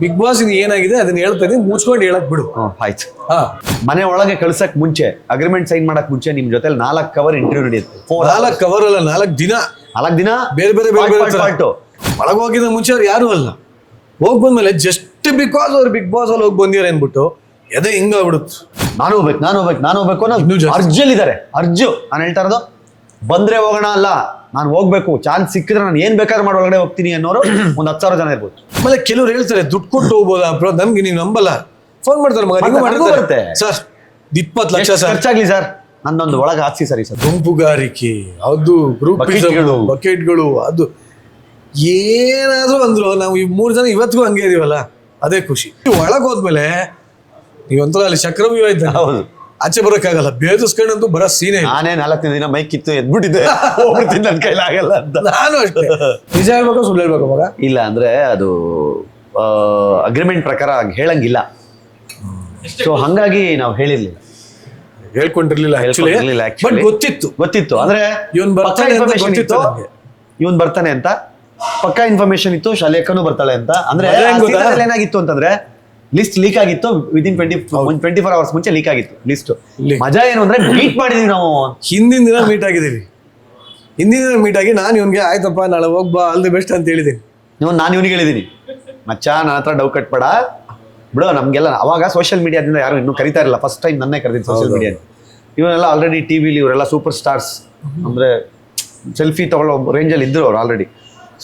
Big boss ಇದು ಏನಾಗಿದೆ ಅದನ್ನ ಹೇಳ್ತಾ ಇದೀನಿ. ಮುಚ್ಕೊಂಡು ಹೇಳಕ್ ಬಿಡು. ಹ್ಮ್, ಆಯ್ತು. ಹಾ. ಮನೆ ಒಳಗೆ ಕಳ್ಸಕ್ ಮುಂಚೆ ಅಗ್ರಿಮೆಂಟ್ ಸೈನ್ ಮಾಡಕ್ ಮುಂಚೆ ನಿಮ್ ಜೊತೆ ನಾಲ್ಕು ಕವರ್ ಇಂಟರ್ವ್ಯೂ ನಡೆಯುತ್ತೆ. ನಾಲ್ಕು ಕವರ್ ಅಲ್ಲ ನಾಲ್ಕು ದಿನ. ನಾಲ್ಕು ದಿನ? ಬೇರೆ ಬೇರೆ ಬೇರೆ ಬೇರೆ ತರ. ಪಾರ್ಟ್ ಒಳಗೆ ಹೋಗಿದ ಮುಂಚೆ ಅವ್ರು ಯಾರು ಅಲ್ಲ. ಹೋಗಿ ಬಂದ್ಮೇಲೆ ಜಸ್ಟ್ ಬಿಕಾಸ್ ಅವ್ರು ಬಿಗ್ ಬಾಸ್ ಅಲ್ಲಿ ಹೋಗಿ ಬಂದಿರ ಅಂದ್ಬಿಟ್ಟು ಎದೆ ಹಿಂಗ ಬಿಡುತ್ತೆ ನಾನು ಹೋಗ್ಬೇಕು ನಾನು ಹೋಗ್ಬೇಕು ನಾನು ಹೋಗ್ಬೇಕು ಇನ್ನೂ ಅನ್ನೋ ಜಾಸ್ತಿ. ಅರ್ಜಲ್ಲಿ ಇದಾರೆ ಅರ್ಜು ನಾನು ಹೇಳ್ತಾ ಇರೋದು ಬಂದ್ರೆ ಹೋಗೋಣ ಅಲ್ಲ. ನಾನು ಹೋಗ್ಬೇಕು ಚಾನ್ಸ್ ಸಿಕ್ಕಿದ್ರೆ ನಾನು ಏನ್ ಬೇಕಾದ್ರೂ ಮಾಡಿ ಒಳಗಡೆ ಹೋಗ್ತೀನಿ ಅನ್ನೋರು ಒಂದ್ ಹತ್ತು ಸಾವಿರ ಜನ ಇರ್ಬೋದು. ಆಮೇಲೆ ಕೆಲವ್ರು ಹೇಳ್ತಾರೆ ದುಡ್ಡು ಕೊಟ್ಟು ಹೋಗ್ಬೋದಾ ಬ್ರೋ ನಮ್ಗೆ ನೀವು ನಂಬಲ್ಲ. ಫೋನ್ ಮಾಡ್ತಾರೆ ಮಗ ನೀವು ಮಾಡ್ತಾರೆ, ಬರುತ್ತೆ. ಸರ್ ಇಪ್ಪತ್ತು ಲಕ್ಷ ಸರ್. ಖರ್ಚಾಗ್ಲಿ ಸರ್? ನನ್ನೊಂದು ಒಳಗೆ ಹಾಕ್ಸಿ ಸರಿ ಸರ್. ಗುಂಪುಗಾರಿಕೆ ಅದು ಗ್ರೂಪ್ ಬಕೆಟ್ಗಳು. ಬಕೆಟ್ಗಳು ಅದು. ಏನಾದ್ರೂ ಅಂದ್ರು ನಾವು ಈ ಮೂರು ಜನ ಇವತ್ತಿಗೂ ಹಂಗೆ ಇದೀವಲ್ಲ? ಅದೇ ಖುಷಿ. ಒಳಗೆ ಹೋದ್ಮೇಲೆ ನೀವಂತರ ಅಲ್ಲಿ ಚಕ್ರವ್ಯೂಹ ಇದ್ದ ಹೌದು. ಆಚೆ ಬರೋಕ್ಕಾಗಲ್ಲ ಬೇದಿಸ್ಕೊಂಡಂತೂ ಬರೋ ಸೀನೆ ಇಲ್ಲ. ನಾನೇ ನಾಲ್ಕು ದಿನ ಮೈಕ್ ಇತ್ತು ಎದ್ಬಿಟ್ಟಿದ್ದೆ. ಹೋಗ್ಬಿಡ್ತೀನಿ ನನ್ನ ಕೈಲಾಗಲ್ಲ ಅಂತ. ನಾನು ಅಷ್ಟೇ. ನಿಜ ಹೇಳ್ಬೇಕು ಸುಳ್ಳು ಹೇಳ್ಬೇಕು ಮಗ? ಇಲ್ಲ ಅಂದ್ರೆ ಅದು ಅಗ್ರಿಮೆಂಟ್ ಪ್ರಕಾರ ಹಂಗ್ ಹೇಳಂಗಿಲ್ಲ ಸೊ ಹಂಗಾಗಿ ನಾವು ಹೇಳಿರ್ಲಿಲ್ಲ. ಹೇಳ್ಕೊಂಡಿರ್ಲಿಲ್ಲ ಆಕ್ಚುಲಿ ಹೇಳ್ಕೊಂಡಿರ್ಲಿಲ್ಲ ಬಟ್ ಗೊತ್ತಿತ್ತು. ಗೊತ್ತಿತ್ತು. ಅಂದ್ರೆ ಇವನ್ ಬರ್ತಾನೆ ಅಂತ ಗೊತ್ತಿತ್ತು ಇತ್ತು. ನಮ್ಗೆ. ಇವನ್ ಬರ್ತಾನೆ ಅಂತ. ಪಕ್ಕಾ ಇನ್ಫಾರ್ಮೇಶನ್ ಇತ್ತು ಶಾಲೆಕ್ಕನೂ ಬರ್ತಾಳೆ ಅಂತ. ಅಂದ್ರೆ ಅದೇ ಹೆಂಗ್ ಗೊತ್ತಾ? season ಏನಾಗಿತ್ತು ಅಂತಂದ್ರೆ ಲಿಸ್ಟ್ ಲೀಕ್ ಆಗಿತ್ತು within twenty twenty four hours ಮುಂಚೆ ಲೀಕ್ ಆಗಿತ್ತು ಲಿಸ್ಟ್. ಮಜಾ ಏನು ಅಂದ್ರೆ ಮೀಟ್ ಮಾಡಿದೀವಿ ನಾವು. ಹಿಂದಿನ ದಿನ ಮೀಟ್ ಆಗಿದ್ದೀವಿ. ಹಿಂದಿನ ದಿನ ಮೀಟ್ ಆಗಿ ನಾನು ಇವನ್ಗೆ ಆಯ್ತಪ್ಪ ನಾಳೆ ಹೋಗ್ಬಾ ಆಲ್ ದಿ ಬೆಸ್ಟ್ ಅಂತ ಹೇಳಿದ್ದೀನಿ. ನೀವು ನಾನು ಇವನಿಗೆ ಹೇಳಿದೀನಿ ಮಚ್ಚ ನನ್ನ ಹತ್ರ ಡೌ ಕಟ್ಬೇಡ ಬಿಡು. ನಮ್ಗೆಲ್ಲ ಅವಾಗ ಸೋಷಿಯಲ್ ಮೀಡಿಯಾದಿಂದ ಯಾರು ಇನ್ನೂ ಕರಿತಾ ಇರಲಿಲ್ಲ. ಫಸ್ಟ್ ಟೈಮ್ ನನ್ನೇ ಕರೆದಿದ್ದು ಸೋಷಿಯಲ್ ಮೀಡಿಯಾ ಇವನ್ನೆಲ್ಲ ಆಲ್ರೆಡಿ ಟಿ ವಿಲಿ ಇವರೆಲ್ಲ ಸೂಪರ್ ಸ್ಟಾರ್ಸ್ ಅಂದ್ರೆ ಸೆಲ್ಫಿ ತಗೊಳ್ಳೋ ರೇಂಜಲ್ಲಿ ಇದ್ರು ಅವ್ರು ಆಲ್ರೆಡಿ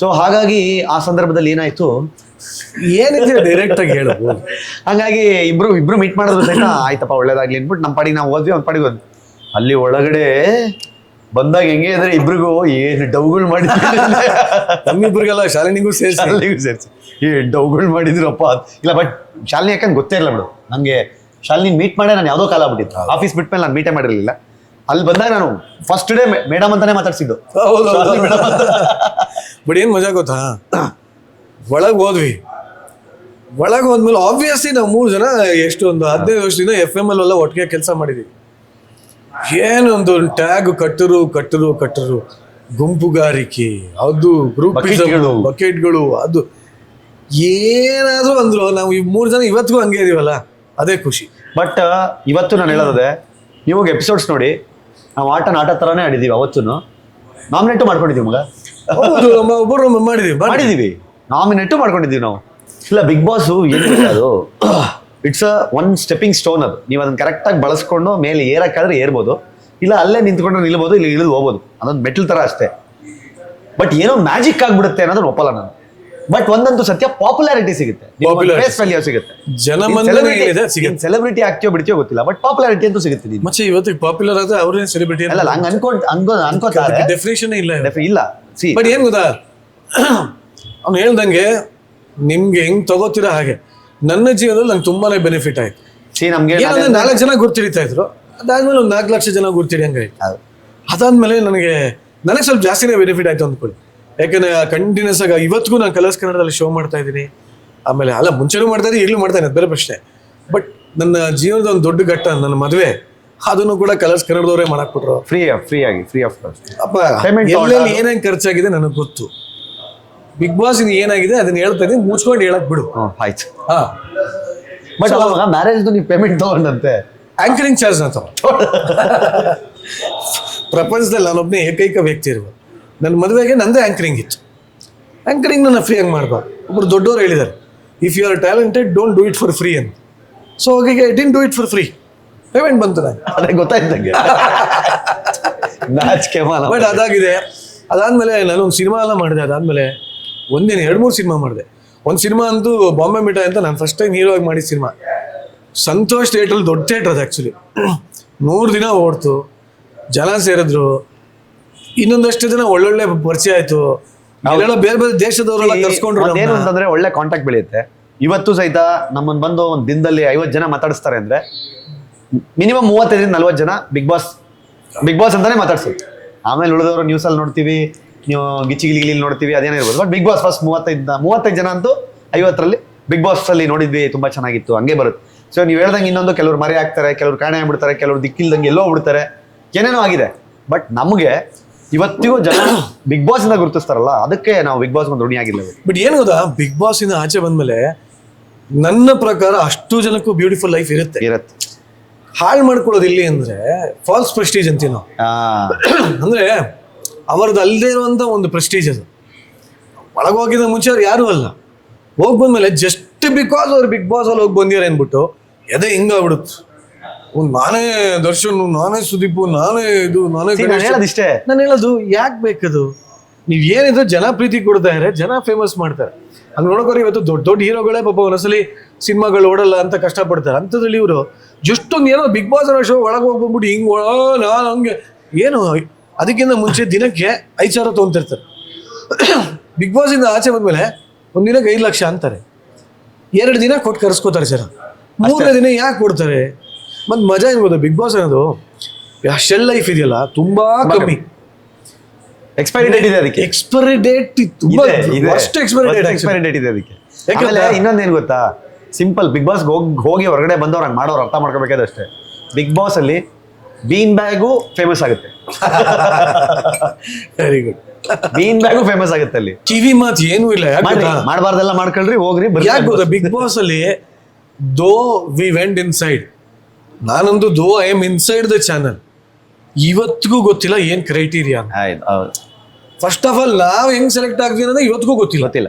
ಸೊ ಹಾಗಾಗಿ ಆ ಸಂದರ್ಭದಲ್ಲಿ ಏನಾಯ್ತು? ಏನಿದ್ರೆ ಡೈರೆಕ್ಟ್ ಆಗಿ ಹೇಳು. ಹಂಗಾಗಿ ಇಬ್ರು ಇಬ್ರು ಮೀಟ್ ಮಾಡಿದ್ರು ಸಹಿತ ಆಯ್ತಪ್ಪ ಒಳ್ಳೇದಾಗ್ಲಿ ಅಂದ್ಬಿಟ್ಟು ನಮ್ಮ ಪಾಡಿಗೆ ನಾವು ಓದ್ವಿ ಅವ್ನ ಪಾಡಿಗೆ ಹೋದ್ವಿ. ಅಲ್ಲಿ ಒಳಗಡೆ ಬಂದಾಗ ಹೆಂಗೆ ಅಂದ್ರೆ ಇಬ್ರಿಗೂ ಏನು ಡೌಗಳು ಮಾಡಿದ್ರು? ನಮ್ಮಿಬ್ರಿಗೆಲ್ಲ ಶಾಲಿನಿಗೂ ಸೇರಿಸಿ. ಶಾಲಿನಿಗೂ ಸೇರಿಸಿ. ಏ ಡೌಗಳು ಮಾಡಿದ್ರಪ್ಪ. ಇಲ್ಲ ಬಟ್ ಶಾಲಿನಿ ಯಾಕಂದ್ರೆ ಗೊತ್ತೇ ಇಲ್ಲ ಬಿಡು. ನನಗೆ ಶಾಲಿನಿ ಮೀಟ್ ಮಾಡೇ ನಾನು ಯಾವುದೋ ಕಾಲ ಆಗ್ಬಿಟ್ಟಿತ್ತು. ಆಫೀಸ್ ಬಿಟ್ಮೇಲೆ ನಾನು ಮೀಟೇ ಮಾಡಿರಲಿಲ್ಲ. ಅಲ್ಲಿ ಬಂದಾಗ ನಾನು ಫಸ್ಟ್ ಡೇ ಮೇಡಮ್ ಅಂತಾನೆ ಮಾತಾಡ್ಸಿದ್ದು. ಬಟ್ ಏನ್ ಮಜಾ ಗೊತ್ತಾ? ಒಳಗೆ ಹೋದ್ವಿ. ಒಳಗೆ ಹೋದ್ಮೇಲೆ ಆಬ್ವಿಯಸ್ಲಿ ನಾವು ಮೂರು ಜನ ಎಷ್ಟು ಒಂದು ಹದಿನೈದು ವರ್ಷದಿಂದ ಎಫ್ ಎಂ ಎಲ್ಲ ಒಟ್ಟಿಗೆ ಕೆಲಸ ಮಾಡಿದೀವಿ. ಏನೊಂದು ಟ್ಯಾಗ್ ಕಟ್ಟರು ಕಟ್ಟರು ಕಟ್ಟರು. ಗುಂಪುಗಾರಿಕೆ ಅದು ಗ್ರೂಪ್ ಬಕೆಟ್ಗಳು. ಬಕೆಟ್ಗಳು ಅದು. ಏನಾದ್ರೂ ಅಂದ್ರು ನಾವು ಈ ಮೂರು ಜನ ಇವತ್ತಿಗೂ ಹಂಗೆ ಇದೀವಲ್ಲ? ಅದೇ ಖುಷಿ. ಬಟ್ ಇವತ್ತು ನಾನು ಹೇಳೋದೇ ನೀವು ಎಪಿಸೋಡ್ಸ್ ನೋಡಿ ನಾವು ಆಟ ನಾಟ ಥರನೇ ಆಡಿದ್ದೀವಿ ಅವತ್ತು ನಾಮಿನೇಟು ಮಾಡ್ಕೊಂಡಿದ್ದೀವಿ ಮಗ. ಹೌದು ಒಬ್ಬರು ಮಾಡಿದೀವಿ ಮಾಡಿ ಮಾಡಿದೀವಿ. ನಾಮಿನೇಟು ಮಾಡ್ಕೊಂಡಿದ್ದೀವಿ ನಾವು. ಇಲ್ಲ ಬಿಗ್ ಬಾಸ್ ಏನು ಗೊತ್ತಾ ಅದು? It's a one stepping stone ಅದು. ನೀವು ಅದನ್ನ ಕರೆಕ್ಟಾಗಿ ಬಳಸ್ಕೊಂಡು ಮೇಲೆ ಏರಕ್ಕಾದ್ರೆ ಏರ್ಬೋದು. ಇಲ್ಲ ಅಲ್ಲೇ ನಿಂತ್ಕೊಂಡು ನಿಲ್ಬೋದು ಇಲ್ಲಿ ಇಳಿದು ಹೋಗ್ಬೋದು. ಅದೊಂದು ಮೆಟ್ಲ್ ತರ ಅಷ್ಟೇ. ಬಟ್ ಏನೋ ಮ್ಯಾಜಿಕ್ ಆಗ್ಬಿಡುತ್ತೆ ಅನ್ನೋದನ್ನ ಒಪ್ಪಲ್ಲ ನಾನು. ಬಟ್ ಒಂದಂತೂ ಸತ್ಯ ಪಾಪ್ಯುಲಾರಿಟಿ ಸಿಗುತ್ತೆ. Popularity. ಫೇಸ್ ವ್ಯಾಲ್ಯೂ ಸಿಗುತ್ತೆ. ಜನಮನ್ನಣೆ ಏನಿದೆ ಸಿಗುತ್ತೆ. ಸೆಲೆಬ್ರಿಟಿ ಆಗ್ತೀಯೋ ಬಿಡ್ತೀಯೋ ಗೊತ್ತಿಲ್ಲ ಬಟ್ ಪಾಪ್ಯುಲಾರಿಟಿ ಅಂತೂ ಸಿಗುತ್ತೆ ನೀನು ಮತ್ತೆ ಇವತ್ತಿಗೆ ಪಾಪ್ಯುಲರ್ ಆದ್ರೆ ಅವ್ರೇನ್ ಸೆಲೆಬ್ರಿಟಿ ಅಲ್ಲ ಹಂಗ ಅನ್ಕೊಂಡ್ ಅನ್ಕೋ ಅನ್ಕೋತಾರೆ. ಡೆಫಿನೇಷನ್ ಇಲ್ಲ ಇಲ್ಲ. ಸಿ ಬಟ್ ಏನ್ ಗೊತ್ತಾ? ಅವ್ನು ಹೇಳ್ದಂಗೆ ನಿಮ್ಗೆ ಹೆಂಗ್ ತಗೋತೀರಾ ಹಾಗೆ. ನನ್ನ ಜೀವನದಲ್ಲಿ ನಂಗೆ ತುಂಬಾನೇ ಬೆನಿಫಿಟ್ ಆಯ್ತು. ಸಿ ನಮ್ಗೆ ಏನಂದ್ರೆ ನಾಲ್ಕು ಜನ ಗುರ್ತಿಡಿತಾ ಇದ್ರು. ಅದಾದ್ಮೇಲೆ ಒಂದು ನಾಲ್ಕು ಲಕ್ಷ ಜನ ಗುರ್ತಿಡಿ ಹೌದು. ಅದಾದ್ಮೇಲೆ ನನಗೆ ನನಗೆ ಸ್ವಲ್ಪ ಜಾಸ್ತಿನೇ ಬೆನಿಫಿಟ್ ಆಯ್ತು ಅಂದ್ಕೊಳ್ಳಿ. ಯಾಕಂದ್ರೆ ಕಂಟಿನ್ಯೂಸ್ ಆಗಿ ಇವತ್ತಿಗೂ ನಾನು ಕಲರ್ಸ್ ಕನ್ನಡದಲ್ಲಿ ಶೋ ಮಾಡ್ತಾ ಇದ್ದೀನಿ. ಆಮೇಲೆ ಅಲ್ಲ ಮುಂಚೆನೂ ಮಾಡ್ತಾ ಇದ್ದೀನಿ ಈಗಲೂ ಮಾಡ್ತಾ ಇದ್ದೀನಿ ಬೇರೆ ಪ್ರಶ್ನೆ. ಬಟ್ ನನ್ನ ಜೀವನದ ಒಂದು ದೊಡ್ಡ ಘಟ್ಟ ನನ್ನ ಮದುವೆ ಅದನ್ನು ಕೂಡ ಕಲರ್ಸ್ ಕನ್ನಡದವರೇ ಮಾಡಾಕ್ಬಿಟ್ರು. ಫ್ರೀ ಫ್ರೀ ಆಗಿ ಫ್ರೀ ಆಫ್ ಕಾಸ್ಟ್ ಎಲ್ಲೆಲ್ಲಿ ಏನೇನು ಖರ್ಚಾಗಿದೆ ನನಗೆ ಗೊತ್ತು. ಬಿಗ್ ಬಾಸ್ ಇದು ಏನಾಗಿದೆ ಅದನ್ನ ಹೇಳ್ತಾ ಇದ್ದೀನಿ ಮುಚ್ಕೊಂಡು ಹೇಳಕ್ ಬಿಡು. ಆಯ್ತು. ಹಾ. ಬಟ್ ಅವಾಗ ಮ್ಯಾರೇಜ್ ನೀವು ಪೇಮೆಂಟ್ ತಗೊಂಡಂತೆ. ಆಂಕರಿಂಗ್ ಚಾರ್ಜ್ನ ತಗೊಂಡು ಪ್ರಪಂಚದಲ್ಲಿ ನಾನೊಬ್ಬನೇ ಏಕೈಕ ವ್ಯಕ್ತಿ ಇರುವ ನನ್ನ ಮದುವೆಗೆ ನಂದೇ ಆ್ಯಂಕರಿಂಗ್ ಇತ್ತು. ಆ್ಯಂಕರಿಂಗ್ ನನ್ನ ಫ್ರೀಯಾಗಿ ಮಾಡಬಾರ್ದು. ಒಬ್ಬರು ದೊಡ್ಡವರು ಹೇಳಿದ್ದಾರೆ if you are talented don't do it for free ಅಂತ. ಸೊ ಹಾಗಾಗಿ didn't do it for free payment ಬಂತು ನಾನು ಅದೇ ಗೊತ್ತಾಯ್ತಂಗೆ ನಾಚಿಕೆ ಬಟ್ ಅದಾಗಿದೆ. ಅದಾದಮೇಲೆ ನಾನು ಒಂದು ಸಿನಿಮಾ ಎಲ್ಲ ಮಾಡಿದೆ. ಅದಾದಮೇಲೆ ಒಂದೇನು ಎರಡು ಮೂರು ಸಿನಿಮಾ ಮಾಡಿದೆ. ಒಂದು ಸಿನಿಮಾ ಅಂತೂ ಬಾಂಬೆ ಮಿಠಾಯಿ ಅಂತ ನಾನು ಫಸ್ಟ್ ಟೈಮ್ ಹೀರೋ ಆಗಿ ಮಾಡಿದ ಸಿನಿಮಾ ಸಂತೋಷ್ ಥಿಯೇಟ್ರಲ್ಲಿ ದೊಡ್ಡ ಥಿಯೇಟ್ರ್ ಅದು ಆ್ಯಕ್ಚುಲಿ ನೂರು ದಿನ ಓಡ್ತು. ಜನ ಸೇರಿದ್ರು. ಇನ್ನೊಂದಷ್ಟು ಜನ ಒಳ್ಳೊಳ್ಳೆ ಪರಿಚಯ ಆಯ್ತು. ಬೇರೆ ಬೇರೆ ದೇಶದವರೆಲ್ಲ ಕರ್ಸ್ಕೊಂಡ್ರು ಏನು ನಮ್ಮನ್ನ. ಅಂತಂದ್ರೆ ಒಳ್ಳೆ ಕಾಂಟ್ಯಾಕ್ಟ್ ಬೆಳೆಯುತ್ತೆ. ಇವತ್ತು ಸಹಿತ ನಮ್ಮನ್ ಬಂದು ಒಂದು ದಿನದಲ್ಲಿ ಐವತ್ತು ಜನ ಮಾತಾಡಿಸ್ತಾರೆ ಅಂದ್ರೆ ಮಿನಿಮಮ್ ಮೂವತ್ತೈದರಿಂದ ನಲ್ವತ್ತು ಜನ ಬಿಗ್ ಬಾಸ್ ಬಿಗ್ ಬಾಸ್ ಅಂತಾನೆ ಮಾತಾಡ್ಸುತ್ತೆ ಆಮೇಲೆ ಉಳಿದವರು ನ್ಯೂಸ್ ಅಲ್ಲಿ ನೋಡ್ತೀವಿ ನೀವು ಗಿಚ್ಚಿ ಗಿಲಿ ನೋಡ್ತೀವಿ ಅದೇನೇ ಇರ್ಬೋದು. ಬಟ್ ಬಿಗ್ ಬಾಸ್ ಫಸ್ಟ್ ಮೂವತ್ತೈದು ಮೂವತ್ತೈದು ಜನ ಅಂತೂ ಐವತ್ತರಲ್ಲಿ ಬಿಗ್ ಬಾಸ್ ಅಲ್ಲಿ ನೋಡಿದ್ವಿ ತುಂಬಾ ಚೆನ್ನಾಗಿತ್ತು ಹಂಗೆ ಬರುತ್ತೆ. ಸೊ ನೀವು ಹೇಳ್ದಂಗೆ ಇನ್ನೊಂದು ಕೆಲವರು ಮರೆ ಆಗ್ತಾರೆ ಕೆಲವರು ಕಾಣೆ ಆಗ್ಬಿಡ್ತಾರೆ ಕೆಲವರು ದಿಕ್ಕಿಲ್ದಂಗೆ ಎಲ್ಲೋ ಬಿಡ್ತಾರೆ ಏನೇನೋ ಆಗಿದೆ. ಬಟ್ ನಮಗೆ ಇವತ್ತಿಗೂ ಜನ ಬಿಗ್ ಬಾಸ್ ಇಂದ ಗುರುತಿಸ್ತಾರಲ್ಲ ಅದಕ್ಕೆ ನಾವು ಬಿಗ್ ಬಾಸ್ ಒಂದು ಋಣಿಯಾಗಿಲ್ಲ ಬಟ್ ಏನು ಗೊತ್ತಾ ಬಿಗ್ ಬಾಸ್ ಇಂದ ಆಚೆ ಬಂದ್ಮೇಲೆ ನನ್ನ ಪ್ರಕಾರ ಅಷ್ಟು ಜನಕ್ಕೂ ಬ್ಯೂಟಿಫುಲ್ ಲೈಫ್ ಇರುತ್ತೆ. ಇರುತ್ತೆ. ಹಾಳು ಮಾಡ್ಕೊಳ್ಳೋದು ಇಲ್ಲಿ ಅಂದ್ರೆ ಫಾಲ್ಸ್ ಪ್ರೆಸ್ಟೀಜ್ ಅಂತೀವಿ ನಾವು. ಅಂದ್ರೆ ಅವರದ್ದು ಅಲ್ಲದೆ ಇರುವಂತ ಒಂದು ಪ್ರೆಸ್ಟೀಜ್ ಅದು. ಒಳಗೋಗಿದ ಮುಂಚೆ ಅವ್ರು ಯಾರು ಅಲ್ಲ. ಹೋಗಿ ಬಂದ್ಮೇಲೆ ಜಸ್ಟ್ ಬಿಕಾಸ್ ಅವ್ರು ಬಿಗ್ ಬಾಸ್ ಅಲ್ಲಿ ಹೋಗಿ ಬಂದಿರ ಅಂದ್ಬಿಟ್ಟು ಎದೆ ಹಿಂಗಾಗ್ಬಿಡುತ್ತೆ ನಾನೇ ದರ್ಶನ್ ನಾನೇ ಸುದೀಪ್ ನಾನೇ ಇದು ನಾನೇ ನಾನ್. ಹೇಳೋದಿಷ್ಟೇ ನಾನು ಹೇಳೋದು ಯಾಕೆ ಬೇಕದು? ನೀವು ಏನಿದ್ರು ಜನ ಪ್ರೀತಿ ಕೊಡ್ತಾ ಇದ್ರೆ ಜನ ಫೇಮಸ್ ಮಾಡ್ತಾರೆ. ಅಲ್ಲಿ ನೋಡೋಕೋರಿ ಇವತ್ತು ದೊಡ್ಡ ದೊಡ್ಡ ಹೀರೋಗಳೇ ಪಾಪ ಒಂದ್ಸಲಿ ಸಿನಿಮಾಗಳು ಓಡಲ್ಲ ಅಂತ ಕಷ್ಟಪಡ್ತಾರೆ. ಅಂಥದ್ರಲ್ಲಿ ಇವರು ಜಸ್ಟೊಂದು ಏನೋ ಬಿಗ್ ಬಾಸ್ ಅನ್ನೋ ಶೋ ಒಳಗೆ ಹೋಗ್ಬಿಟ್ಟು ಹಿಂಗ್ ನಾನು ಹಂಗೆ ಏನು ಅದಕ್ಕಿಂತ ಮುಂಚೆ ದಿನಕ್ಕೆ ಐದು ಸಾವಿರ ತೊಗೊಂತಿರ್ತಾರೆ. ಬಿಗ್ ಬಾಸ್ ಇಂದ ಆಚೆ ಬಂದ್ಮೇಲೆ ಒಂದ್ ದಿನಕ್ಕೆ ಐದು ಲಕ್ಷ ಅಂತಾರೆ. ಎರಡು ದಿನ ಕೊಟ್ಟು ಕರ್ಸ್ಕೋತಾರೆ ಸರ್ ಮೂರನೇ ದಿನ ಯಾಕೆ ಕೊಡ್ತಾರೆ? ಮತ್ ಮಜಾ ಇರ್ಬೋದು ಗೊತ್ತಾ ಬಿಗ್ ಬಾಸ್ ಅನ್ನೋದು. ಶೆಲ್ ಲೈಫ್ ಇದೆಯಲ್ಲ ತುಂಬಾ ಕಮ್ಮಿ. ಎಕ್ಸ್ಪೈರಿ ಡೇಟ್ ಇದೆ ಅದಕ್ಕೆ. ಎಕ್ಸ್ಪೈರಿ ಡೇಟ್ ತುಂಬಾ. ಅಷ್ಟು ಎಕ್ಸ್ಪೈರಿ ಡೇಟ್ ಎಕ್ಸ್ಪೈರಿ ಡೇಟ್ ಇದೆ ಅದಕ್ಕೆ. ಯಾಕಂದ್ರೆ? ಇನ್ನೊಂದೇನು ಗೊತ್ತಾ? ಸಿಂಪಲ್ ಬಿಗ್ ಬಾಸ್ ಹೋಗಿ ಹೋಗಿ ಹೊರಗಡೆ ಬಂದವ್ರು ಹಂಗೆ ಮಾಡೋರು ಅರ್ಥ ಮಾಡ್ಕೋಬೇಕಾದ್ರೆ ಅಷ್ಟೇ. ಬಿಗ್ ಬಾಸ್ ಅಲ್ಲಿ ಬೀನ್ ಬ್ಯಾಗು ಫೇಮಸ್ ಆಗುತ್ತೆ. Very good bean bag famous ಆಗುತ್ತೆ ಅಲ್ಲಿ. ಕಿವಿ ಮಾತು ಏನೂ ಇಲ್ಲ ಮಾಡಬಾರ್ದೆಲ್ಲ ಮಾಡ್ಕೊಳ್ರಿ ಹೋಗ್ರಿ ಯಾಕೆ ಗೊತ್ತಾ? ಬಿಗ್ ಬಾಸ್ ಅಲ್ಲಿ though we went in side ನಾನೊಂದು though I am inside the channel ಇವತ್ತಿಗೂ ಗೊತ್ತಿಲ್ಲ ಏನ್ ಕ್ರೈಟೀರಿಯಾ ಫಸ್ಟ್ ಆಫ್ ಆಲ್ ನಾವ್ ಹೆಂಗ್ ಸೆಲೆಕ್ಟ್ ಆಗ್ತೀವಿ ಅಂದ್ರೆ ಇವತ್ತಿಗೂ ಗೊತ್ತಿಲ್ಲ. ಗೊತ್ತಿಲ್ಲ.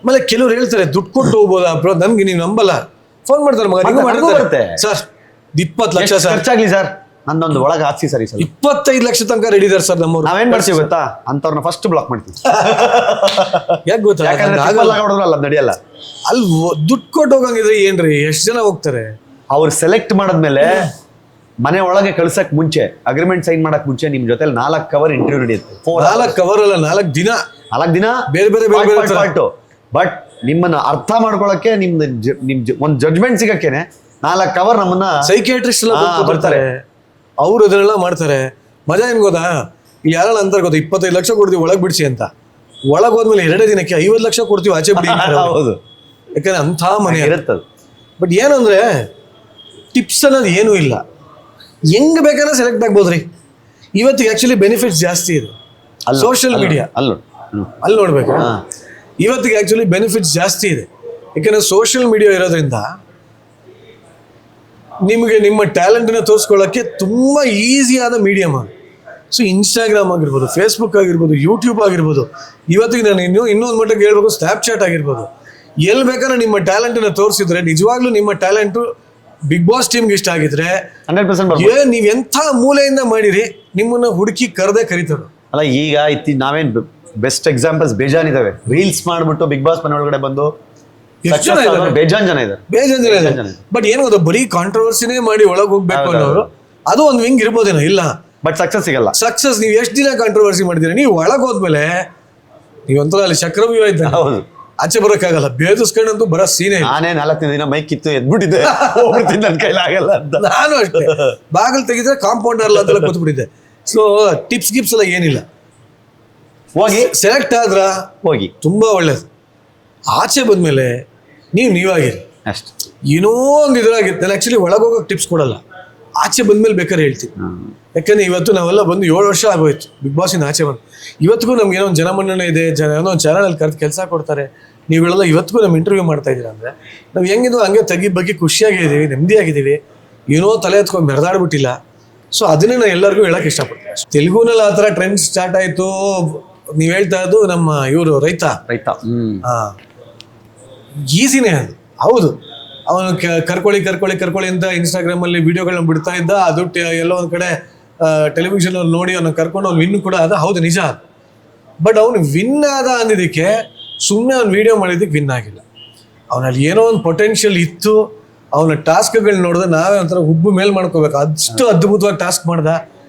ಆಮೇಲೆ ಕೆಲವ್ರು ಹೇಳ್ತಾರೆ ದುಡ್ಡು ಕೊಟ್ಟು ಹೋಗ್ಬೋದಾ? ಬ್ರೋ ನನ್ಗೆ ನೀವು ನಂಬಲ್ಲ. ಫೋನ್ ಮಾಡ್ತಾರೆ ಮಗ ನೀವು ಮಾಡ್ತಾರೆ, ಬರುತ್ತೆ. ಸರ್. ಇಪ್ಪತ್ತು ಲಕ್ಷ ಸರ್. ಖರ್ಚಾಗ್ಲಿ ಸರ್? ನನ್ನೊಂದು ಒಳಗೆ ಹಾಕ್ಸಿ ಸರಿ ಸರ್. ಇಪ್ಪತ್ತೈದು ಲಕ್ಷ ತನಕ ರೆಡಿ ಇದಾರೆ ಸರ್ ನಮ್ಮವ್ರು. ನಾವೇನ್ ಮಾಡ್ತೀವಿ ಗೊತ್ತಾ? ಅಂತವ್ರನ್ನ ಫಸ್ಟ್ ಬ್ಲಾಕ್ ಮಾಡ್ತೀವಿ. ಯಾಕೆ ಗೊತ್ತಾ? ಯಾಕಂದ್ರೆ ಆಗಲ್ಲ. ನಡೆಯಲ್ಲ. ಅಲ್ಲಿ ದುಡ್ಡು ಕೊಟ್ಟು ಹೋಗಂಗಿದ್ರೆ ಏನ್ರಿ? ಎಷ್ಟು ಜನ ಹೋಗ್ತಾರೆ? ಅವ್ರು ಸೆಲೆಕ್ಟ್ ಮಾಡಿದ್ಮೇಲೆ ಮನೆ ಒಳಗೆ ಕಳ್ಸಕ್ ಮುಂಚೆ ಅಗ್ರಿಮೆಂಟ್ ಸೈನ್ ಮಾಡಕ್ ಮುಂಚೆ ನಿಮ್ ಜೊತೆ ನಾಲ್ಕು ಕವರ್ ಇಂಟರ್ವ್ಯೂ ನಡೆಯುತ್ತೆ. ಫೋರ್ ನಾಲ್ಕು ಕವರ್ ಅಲ್ಲ ನಾಲ್ಕು ದಿನ. ನಾಲ್ಕು ದಿನ? ಬೇರೆ ಬೇರೆ ಬೇರೆ ಬೇರೆ. ಪಾರ್ಟು ಬಟ್ ನಿಮ್ಮನ್ನ ಅರ್ಥ ಮಾಡ್ಕೊಳಕ್ಕೆ ನಿಮ್ದು ಜ- ನಿಮ್ ಜ- ಒಂದ್ ಜಡ್ಜ್ಮೆಂಟ್ ಸಿಗಕ್ಕೇನೆ. ನಾಲ್ಕು ಕವರ್ ನಮ್ಮನ್ನ ಸೈಕಿಯಾಟ್ರಿಸ್ಟ್ ಎಲ್ಲ ಹಾ, ಬಂದು ಬರ್ತಾರೆ. ಬರ್ತಾರೆ. ಅವ್ರು ಅದನ್ನೆಲ್ಲ ಮಾಡ್ತಾರೆ. ಮಜಾ ಏನ್ ಗೊತ್ತಾ? ಇಲ್ಲಿ ಯಾರಲ್ಲ ಅಂತಾರೆ ಗೊತ್ತಾ? ಇಪ್ಪತ್ತೈದು ಲಕ್ಷ ಕೊಡ್ತೀವಿ ಒಳಗ್ ಬಿಡಿಸಿ ಅಂತ. ಒಳಗ್ ಹೋದ್ಮೇಲೆ ಎರಡೇ ದಿನಕ್ಕೆ ಐವತ್ತು ಲಕ್ಷ ಕೊಡ್ತೀವಿ ಆಚೆ ಬಿಡಿ ಅಂತಾರೆ ಅವ್ರು. ಹೌದು. ಯಾಕಂದ್ರೆ ಅಂಥ ಮನೆ. ಇರುತ್ತದು ಬಟ್ ಏನಂದ್ರೆ ಟಿಪ್ಸ್ ಅನ್ನೋದು ಏನೂ ಇಲ್ಲ. ಹೆಂಗ್ ಬೇಕಾದ್ರೆ ಸೆಲೆಕ್ಟ್ ಆಗ್ಬೋದ್ರಿ? ಇವತ್ತಿಗೆ ಆಕ್ಚುಲಿ ಬೆನಿಫಿಟ್ಸ್ ಜಾಸ್ತಿ ಇದೆ. ಸೋಷಿಯಲ್ ಮೀಡಿಯಾ ಅಲ್ಲಿ ಅಲ್ಲಿ ನೋಡ್ಬೇಕು. ಇವತ್ತಿಗೆ ಆಕ್ಚುಲಿ ಬೆನಿಫಿಟ್ಸ್ ಜಾಸ್ತಿ ಇದೆ. ಯಾಕಂದ್ರೆ ಸೋಷಿಯಲ್ ಮೀಡಿಯಾ ಇರೋದ್ರಿಂದ ನಿಮಗೆ ನಿಮ್ಮ ಟ್ಯಾಲೆಂಟನ್ನ ತೋರಿಸ್ಕೊಳ್ಳೋಕ್ಕೆ ತುಂಬ ಈಸಿಯಾದ ಮೀಡಿಯಮ್ ಅದು. ಸೊ ಇನ್ಸ್ಟಾಗ್ರಾಮ್ ಆಗಿರ್ಬೋದು ಫೇಸ್ಬುಕ್ ಆಗಿರ್ಬೋದು ಯೂಟ್ಯೂಬ್ ಆಗಿರ್ಬೋದು. ಇವತ್ತಿಗೆ ನಾನು ಇನ್ನೂ ಇನ್ನೊಂದು ಮಟ್ಟಕ್ಕೆ ಹೇಳ್ಬೇಕು ಸ್ನ್ಯಾಪ್ಚಾಟ್ ಆಗಿರ್ಬೋದು. ಎಲ್ಲಿ ಬೇಕಾದ್ರೆ ನಿಮ್ಮ ಟ್ಯಾಲೆಂಟನ್ನು ತೋರಿಸಿದ್ರೆ ನಿಜವಾಗ್ಲೂ ನಿಮ್ಮ ಟ್ಯಾಲೆಂಟು ಬಿಗ್ ಬಾಸ್ ಟೀಮ್ಗೆ ಇಷ್ಟ ಆಗಿದ್ರೆ ಹಂಡ್ರೆಡ್ ಪರ್ಸೆಂಟ್ ಏ ನೀವು ಎಂಥ ಮೂಲೆಯಿಂದ ಮಾಡಿರಿ ನಿಮ್ಮನ್ನ ಹುಡುಕಿ ಕರೆದೇ ಕರೀತಾರೆ. ಅಲ್ಲ ಈಗ ಇತ್ತಿ ನಾವೇನ್ ಬೆಸ್ಟ್ ಎಕ್ಸಾಂಪಲ್ಸ್ ಬೇಜಾನ್ ಇದಾವೆ. ರೀಲ್ಸ್ ಮಾಡ್ಬಿಟ್ಟು ಬಿಗ್ ಬಾಸ್ ಮನೆ ಒಳಗಡೆ ಬಂದು ಎಷ್ಟು ಜನ ಇದ್ದಾರೆ? ಬೇಜಾನ್ ಜನ ಇದ್ದಾರೆ ಬೇಜಾನ್ ಜನ ಇದೆ ಬಟ್ ಏನು ಗೊತ್ತಾ ಬರೀ ಕಾಂಟ್ರವರ್ಸಿನೇ ಮಾಡಿ ಒಳಗೆ ಹೋಗ್ಬೇಕು ಅನ್ನೋರು ಅದು ಒಂದು ವಿಂಗ್ ಇರ್ಬೋದೇನೋ ಇಲ್ಲ. ಬಟ್ ಸಕ್ಸಸ್ ಸಿಗಲ್ಲ. ಸಕ್ಸಸ್ ನೀವು ಎಷ್ಟು ದಿನ ಕಾಂಟ್ರವರ್ಸಿ ಮಾಡಿದ್ದೀರಿ ನೀವು ಒಳಗೆ ಹೋದ್ಮೇಲೆ ನೀವೊಂಥರ ಅಲ್ಲಿ ಚಕ್ರವ್ಯೂಹ ಇದ್ದ ಹೌದು. ಆಚೆ ಬರೋಕ್ಕಾಗಲ್ಲ ಬೇದಿಸ್ಕೊಂಡಂತೂ ಬರೋ ಸೀನೆ ಇಲ್ಲ ನಾನೇ ನಾಲ್ಕನೇ ದಿನ ಮೈಕ್ ಕಿತ್ತು ಎದ್ಬಿಟ್ಟಿದ್ದೆ. ಹೋಗ್ಬಿಡ್ತೀನಿ ನನ್ನ ಕೈಲಿ ಆಗಲ್ಲ ಅಂತ. ನಾನು ಅಷ್ಟೇ. ಬಾಗಿಲು ತೆಗಿದ್ರೆ ಕಾಂಪೌಂಡರ್ ಅಲ್ಲ ಅಂತೆಲ್ಲ ಕೂತ್ಬಿಟ್ಟಿದ್ದೆ. ಸೊ ಟಿಪ್ಸ್ ಗಿಪ್ಸ್ ಎಲ್ಲ ಏನಿಲ್ಲ. ಹೋಗಿ. ಸೆಲೆಕ್ಟ್ ಆದ್ರ ಹೋಗಿ. ತುಂಬಾ ಒಳ್ಳೇದು. ಆಚೆ ಬಂದ್ಮೇಲೆ ನೀವು ನೀವಾಗಿರಿ. ಅಷ್ಟೇ. ಏನೋ ಒಂದು ಇದ್ರಾಗಿತ್ತು. ನಾನು ಆ್ಯಕ್ಚುಲಿ ಒಳಗೆ ಹೋಗೋಕೆ ಟಿಪ್ಸ್ ಕೊಡಲ್ಲ. ಆಚೆ ಬಂದ್ಮೇಲೆ ಬೇಕಾದ್ರೆ ಹೇಳ್ತೀನಿ. ಯಾಕಂದ್ರೆ ಇವತ್ತು ನಾವೆಲ್ಲ ಬಂದು ಏಳು ವರ್ಷ ಆಗೋಯ್ತು ಬಿಗ್ ಬಾಸಿನ ಆಚೆ ಬಂದು. ಇವತ್ತಿಗೂ ನಮ್ಗೆ ಏನೋ ಒಂದು ಜನಮನ್ನಣೆ ಇದೆ ಜನ ಏನೋ ಒಂದು ಚಾನಲಲ್ಲಿ ಕರೆದು ಕೆಲಸ ಕೊಡ್ತಾರೆ. ನೀವುಗಳೆಲ್ಲ ಇವತ್ತಿಗೂ ನಮ್ಮ ಇಂಟರ್ವ್ಯೂ ಮಾಡ್ತಾ ಇದ್ದೀರಾ ಅಂದರೆ? ನಾವು ಹೆಂಗಿದ್ವು ಹಂಗೆ ತೆಗಿ ಬಗ್ಗೆ ಖುಷಿಯಾಗಿದ್ದೀವಿ ನೆಮ್ಮದಿಯಾಗಿದ್ದೀವಿ. ಏನೋ ತಲೆ ಎತ್ಕೊಂಡು ಮೆರೆದಾಡ್ಬಿಟ್ಟಿಲ್ಲ. ಸೊ ಅದನ್ನೇ ನಾನು ಎಲ್ಲರಿಗೂ ಹೇಳಕ್ಕೆ ಇಷ್ಟಪಡ್ತೀನಿ. ತೆಲುಗುನಲ್ಲಿ ಆ ಥರ ಟ್ರೆಂಡ್ ಸ್ಟಾರ್ಟ್ ಆಯಿತು. ನೀವು ಹೇಳ್ತಾ ಇದ್ದು ನಮ್ಮ ಇವರು ರೈತ. ರೈತ ಈಸಿನೇ ಅದು. ಹೌದು. ಅವನು ಕರ್ಕೊಳ್ಳಿ ಕರ್ಕೊಳ್ಳಿ ಕರ್ಕೊಳ್ಳಿ ಅಂತ ಇನ್ಸ್ಟಾಗ್ರಾಮಲ್ಲಿ ವಿಡಿಯೋಗಳನ್ನ ಬಿಡ್ತಾ ಇದ್ದ ಅದು ಎಲ್ಲೋ ಒಂದು ಕಡೆ ಟೆಲಿವಿಷನ್ ಅಲ್ಲಿ ನೋಡಿ ಅವನು ಕರ್ಕೊಂಡು ಅವ್ನು ವಿನ್ ಕೂಡ ಆದ. ಹೌದು ನಿಜ. ಬಟ್ ಅವನು ವಿನ್ ಆದ ಅಂದಿದ್ದಕ್ಕೆ ಸುಮ್ಮನೆ ಅವ್ನು ವಿಡಿಯೋ ಮಾಡಿದ್ದಕ್ಕೆ ವಿನ್ ಆಗಿಲ್ಲ. ಅವನಲ್ಲಿ ಏನೋ ಒಂದು ಪೊಟೆನ್ಷಿಯಲ್ ಇತ್ತು. ಅವನ ಟಾಸ್ಕ್ಗಳು ನೋಡಿದ್ರೆ ನಾವೇ ಒಂಥರ ಹುಬ್ಬು ಮೇಲ್ ಮಾಡ್ಕೋಬೇಕು. ಅಷ್ಟು ಅದ್ಭುತವಾಗಿ ಟಾಸ್ಕ್ ಮಾಡ್ದ.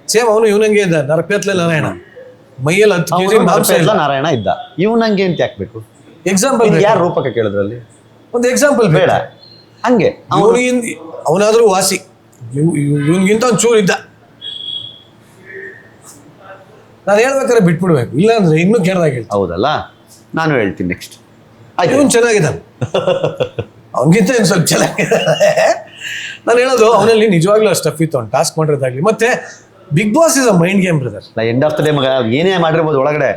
ಸೇಮ್ ಅವನು ಇವನಂಗೆ ಇದ್ದ. ನರಪೇತ್ಲೆ ನಾರಾಯಣ. ಮೈಯಲ್ಲಿ ಹತ್ತು ಕೆಜಿ ಮಾಂಸ ಇಲ್ಲ. ನಾರಾಯಣ ಇದ್ದ. ಇವನಂಗೆ ಅಂತ ಹಾಕ್ಬೇಕು ಎಕ್ಸಾಂಪಲ್ ಯಾರು ರೂಪಕ್ಕೆ ಕೇಳಿದ್ರಲ್ಲಿ? ಒಂದು ಎಕ್ಸಾಂಪಲ್ ಬೇಡ. ಹಂಗೆ. ಅವನಿಗಿಂತ ಅವನಾದ್ರೂ ವಾಸಿ. ಇವನಿಗಿಂತ ಒಂದು ಚೂರು ಇದ್ದ. ನಾನು ಹೇಳ್ಬೇಕಾದ್ರೆ ಬಿಟ್ಬಿಡ್ಬೇಕು. ಇಲ್ಲಾಂದ್ರೆ ಇನ್ನೂ ಕೆಡ್ದಾಗ ಹೇಳ್ತೀನಿ. ಹೌದಲ್ಲ? ನಾನು ಹೇಳ್ತೀನಿ ನೆಕ್ಸ್ಟ್ ಆಯ್ತು. ಇವನು ಚೆನ್ನಾಗಿದ್ದಾನೆ. ಅವನಿಗಿಂತ ಇನ್ನು ಸ್ವಲ್ಪ ಚೆನ್ನಾಗಿದ್ದಾನೆ. ನಾನು ಹೇಳೋದು ಅವನಲ್ಲಿ ನಿಜವಾಗ್ಲೂ ಟಫ್ ಇತ್ತು. ಅವ್ನು ಟಾಸ್ಕ್ ಮಾಡಿರೋದಾಗ್ಲಿ. ಮತ್ತೆ big boss is a mind game brother end of the day ಮಗ ಏನೇ ಮಾಡಿರ್ಬೋದು ಒಳಗಡೆ.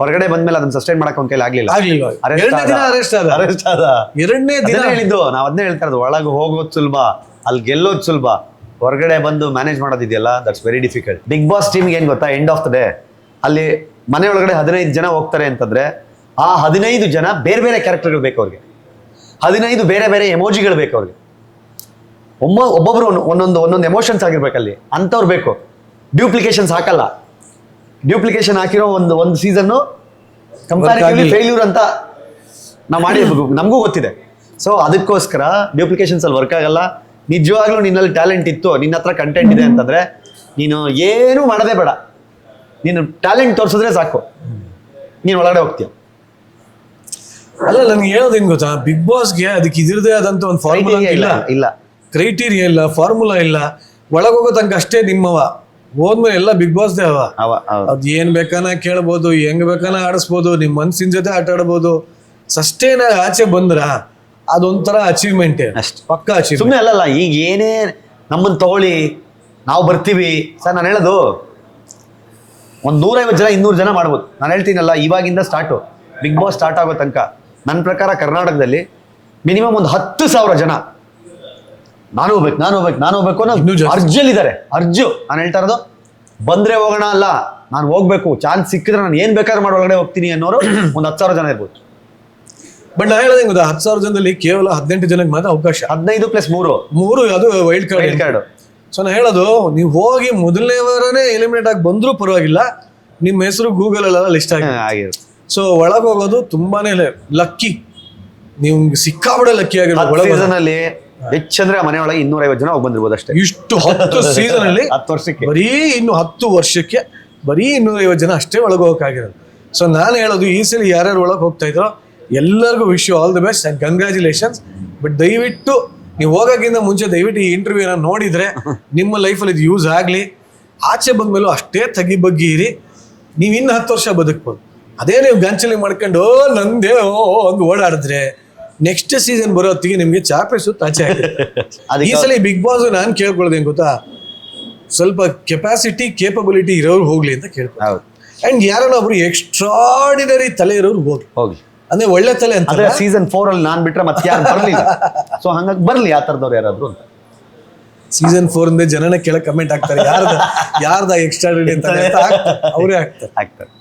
ಹೊರಗಡೆ ಬಂದ್ಮೇಲೆ ಅದನ್ನ ಸಸ್ಟೈನ್ ಮಾಡಕ್ ಅವ್ನ ಕೈಲಿ ಆಗ್ಲಿಲ್ಲ. ಆಗ್ಲಿಲ್ಲ. ಎರಡನೇ ದಿನ ಅರೆಸ್ಟ್ ಆದ. ಅರೆಸ್ಟ್ ಆದ. ಎರಡನೇ ದಿನ. ಹೇಳಿದ್ದು. ನಾವು ಅದನ್ನೇ ಹೇಳ್ತಾ ಇರೋದು. ಒಳಗೆ ಹೋಗೋದು ಸುಲಭ ಅಲ್ಲಿ ಗೆಲ್ಲೋದು ಸುಲಭ. ಹೊರಗಡೆ ಬಂದು manage ಮಾಡೋದಿದೆಯಲ್ಲ? That's very difficult big boss ಟೀಮ್ಗೆ ಏನ್ ಗೊತ್ತಾ? ಎಂಡ್ ಆಫ್ ದ ಡೇ ಅಲ್ಲಿ ಮನೆ ಒಳಗಡೆ ಹದಿನೈದು ಜನ ಹೋಗ್ತಾರೆ ಅಂತಂದ್ರೆ ಆ ಹದಿನೈದು ಜನ ಬೇರೆ ಬೇರೆ ಕ್ಯಾರೆಕ್ಟರ್ಗಳು ಬೇಕು ಅವ್ರಿಗೆ. ಹದಿನೈದು ಬೇರೆ ಬೇರೆ ಎಮೋಜಿಗಳು ಬೇಕು ಅವ್ರಿಗೆ. ಒಮ್ಮ ಒಬ್ಬೊಬ್ರು ಒಂದೊಂದು ಒಂದೊಂದು ಎಮೋಷನ್ಸ್ ಆಗಿರ್ಬೇಕಲ್ಲಿ ಅಂಥವ್ರು ಬೇಕು. ಡ್ಯೂಪ್ಲಿಕೇಶನ್ಸ್ ಹಾಕಲ್ಲ. ಡ್ಯೂಪ್ಲಿಕೇಶನ್ ಹಾಕಿರೋ ಒಂದು ಒಂದು ಸೀಸನ್ನು ಕಂಪ್ಯಾರಿಟಿವ್ಲಿ ಫೇಲ್ಯೂರ್ ಅಂತ ನಾವು ಮಾಡಿ ನಮಗೂ ಗೊತ್ತಿದೆ. ಸೊ ಅದಕ್ಕೋಸ್ಕರ ಡ್ಯೂಪ್ಲಿಕೇಶನ್ಸ್ ಅಲ್ಲಿ ವರ್ಕ್ ಆಗಲ್ಲ. ನಿಜವಾಗ್ಲೂ ನಿನ್ನಲ್ಲಿ ಟ್ಯಾಲೆಂಟ್ ಇತ್ತು. ನಿನ್ನ ಹತ್ರ ಕಂಟೆಂಟ್ ಇದೆ ಅಂತಂದ್ರೆ ನೀನು ಏನೂ ಮಾಡೋದೇ ಬೇಡ. ನೀನು ಟ್ಯಾಲೆಂಟ್ ತೋರಿಸಿದ್ರೆ ಸಾಕು. ನೀನು ಒಳಗಡೆ ಹೋಗ್ತೀಯ. ಅಲ್ಲ ನನ್ಗೆ ಹೇಳೋದು ಹೆಂಗ್ ಗೊತ್ತಾ? ಬಿಗ್ ಬಾಸ್ಗೆ ಅದಕ್ಕೆ ಇದ್ರದೇ ಆದಂತ ಒಂದು ಫಾರ್ಮುಲಾ ಇಲ್ಲ ಇಲ್ಲ. ಕ್ರೈಟೀರಿಯಾ ಇಲ್ಲ ಫಾರ್ಮುಲಾ ಇಲ್ಲ. ಒಳಗೋಗೋ ತನಕ ಅಷ್ಟೇ ನಿಮ್ಮವ. ಹೋದ್ಮೇಲೆ ಎಲ್ಲ ಬಿಗ್ ಬಾಸ್ ದೇ ಅವ. ಅದು ಅದ್ ಏನ್ ಬೇಕಾನ ಕೇಳ್ಬೋದು ಹೆಂಗ್ ಬೇಕಾನ ಆಡಿಸ್ಬೋದು ನಿಮ್ ಮನ್ಸಿನ ಜೊತೆ ಆಟ ಆಡ್ಬೋದು. ಸಸ್ಟೇನ್ ಆಚೆ ಬಂದ್ರ ಅದೊಂಥರ ಅಚೀವ್ಮೆಂಟ್ ಅಷ್ಟೇ. ಪಕ್ಕ ಅಚೀವ್ ಸುಮ್ಮನೆ ಅಲ್ಲಲ್ಲ ಈಗ ಏನೇ ನಮ್ಮನ್ನ ತಗೊಳ್ಳಿ ನಾವು ಬರ್ತೀವಿ. ಸರ್ ನಾನು ಹೇಳೋದು ಒಂದು ನೂರೈವತ್ತು ಜನ ಇನ್ನೂರು ಜನ ಮಾಡ್ಬೋದು. ನಾನು ಹೇಳ್ತೀನಲ್ಲ ಇವಾಗಿಂದ ಸ್ಟಾರ್ಟು ಬಿಗ್ ಬಾಸ್ ಸ್ಟಾರ್ಟ್ ಆಗೋ ತನಕ. ನನ್ನ ಪ್ರಕಾರ ಕರ್ನಾಟಕದಲ್ಲಿ ಮಿನಿಮಮ್ ಒಂದು ಹತ್ತು ಸಾವಿರ ಜನ. ನಾನು ಹೋಗ್ಬೇಕು ನಾನು ಹೋಗ್ಬೇಕು ನಾನು ಹೋಗ್ಬೇಕು ಅನ್ನೋ. ಅರ್ಜಲ್ಲಿದ್ದಾರೆ ಅರ್ಜು ನಾನು ಹೇಳ್ತಾ ಇರೋದು ಬಂದ್ರೆ ಹೋಗೋಣ ಅಲ್ಲ ನಾನು ಹೋಗ್ಬೇಕು. ಚಾನ್ಸ್ ಸಿಕ್ಕಿದ್ರೆ ನಾನು ಏನ್ ಬೇಕಾದ್ರೂ ಮಾಡಿ ಒಳಗಡೆ ಹೋಗ್ತೀನಿ ಅನ್ನೋರು ಒಂದು ಹತ್ತು ಸಾವಿರ ಜನ ಇರ್ಬೋದು. ಬಟ್ ನಾನು ಹೇಳೋದೇ ಗೊತ್ತಾ? ಹತ್ತು ಸಾವಿರ ಜನದಲ್ಲಿ ಕೇವಲ ಹದಿನೆಂಟು ಜನಕ್ಕೆ ಮಾತ್ರ ಅವಕಾಶ. ಹದಿನೈದು ಪ್ಲಸ್ ಮೂರು. ಮೂರು ಅದು wild wild card card so ನಾ ಹೇಳೋದು ನೀವು ಹೋಗಿ ಮೊದಲನೇವರೇ ಎಲಿಮಿನೇಟ್ ಆಗಿ ಬಂದರೂ ಪರವಾಗಿಲ್ಲ ನಿಮ್ಮ ಹೆಸರು ಗೂಗಲ್ ಅಲ್ಲೆಲ್ಲ ಲಿಸ್ಟ್ ಆಗಿ ಸೊ ಒಳಗೆ ಹೋಗೋದು ತುಂಬಾನೇ ಲಕ್ಕಿ ನೀವು ಸಿಕ್ಕಾಬಿಡ ಲಕ್ಕಿ ಆಗಿರೋದು ಅಲ್ಲಿ ಹೆಚ್ಚಂದ್ರೆ ಮನೆ ಒಳಗೆ ಇನ್ನೂರೈವತ್ತು ಜನ ಹೋಗಿ ಬಂದಿರ್ಬೋದು ಅಷ್ಟೇ. ಇಷ್ಟು ಹತ್ತು ಸೀಸನ್ ಅಲ್ಲಿ ಹತ್ತು ವರ್ಷಕ್ಕೆ. ಬರೀ ಇನ್ನು ಹತ್ತು ವರ್ಷಕ್ಕೆ ಬರೀ ಇನ್ನೂರೈವತ್ತು ಜನ ಅಷ್ಟೇ ಒಳಗೆ ಹೋಗಕ್ಕಾಗಿರೋದು. ಸೊ ನಾನು ಹೇಳೋದು ಈ ಸಲ ಯಾರ್ಯಾರು ಒಳಗೆ ಹೋಗ್ತಾ ಇದ್ರೋ ಎಲ್ಲರಿಗೂ wish you all the best and congratulations but ದಯವಿಟ್ಟು ನೀವು ಹೋಗೋಕ್ಕಿಂತ ಮುಂಚೆ ದಯವಿಟ್ಟು ಈ ಇಂಟರ್ವ್ಯೂನ ನೋಡಿದ್ರೆ ನಿಮ್ಮ ಲೈಫಲ್ಲಿ ಇದು ಯೂಸ್ ಆಗಲಿ. ಆಚೆ ಬಂದ್ಮೇಲೂ ಅಷ್ಟೇ ತಗಿ ಬಗ್ಗಿ ಇರಿ. ನೀವು ಇನ್ನು ಹತ್ತು ವರ್ಷ ಬದುಕ್ಬೋದು. ಅದೇ ನೀವು ಗಂಚಲಿ ಮಾಡ್ಕೊಂಡು ಓ ನಂದೇ ಓ ಒಂದು ಓಡಾಡಿದ್ರೆ ನೆಕ್ಸ್ಟ್ ಸೀಸನ್ ಬರೋ ಹೊತ್ತಿಗೆ ನಿಮಗೆ ಚಾಪೆ ಸುತ್ತ ಆಚೆ ಆಗುತ್ತೆ ಈ ಸಲ ಬಿಗ್ ಬಾಸ್ ನಾನು ಕೇಳ್ಕೊಳ್ಳೋದು ಏನು ಗೊತ್ತಾ? ಸ್ವಲ್ಪ ಕೆಪಾಸಿಟಿ ಕೇಪಬಿಲಿಟಿ ಇರೋರು ಹೋಗ್ಲಿ ಅಂತ ಕೇಳ್ತಾರೆ ಅಂಡ್ ಯಾರನ್ನ ಒಬ್ರು ಎಕ್ಸ್ಟ್ರಾಡಿನರಿ ತಲೆ ಇರೋರು ಹೋಗ್ಲಿ. ಹೋಗಿ ಅಂದ್ರೆ ಒಳ್ಳೆ ತಲೆ ಅಂತ ಸೀಸನ್ ಫೋರ್ ಅಲ್ಲಿ ನಾನ್ ಬಿಟ್ರೆ ಮತ್ತೆ ಯಾರು ಬರ್ಲಿಲ್ಲ. ಸೊ ಹಂಗಾಗಿ ಬರ್ಲಿ ಆ ತರದವ್ರು ಯಾರಾದ್ರು ಅಂತ. ಸೀಸನ್ ಫೋರ್ ಇಂದ ಜನನ ಕೆಳಗೆ ಕಮೆಂಟ್ ಆಗ್ತಾರೆ ಯಾರ್ದ ಯಾರ್ದ ಎಕ್ಸ್ಟ್ರಾ ಅಂತ ಅವರೇ ಆಗ್ತಾರೆ. ಆಗ್ತಾರೆ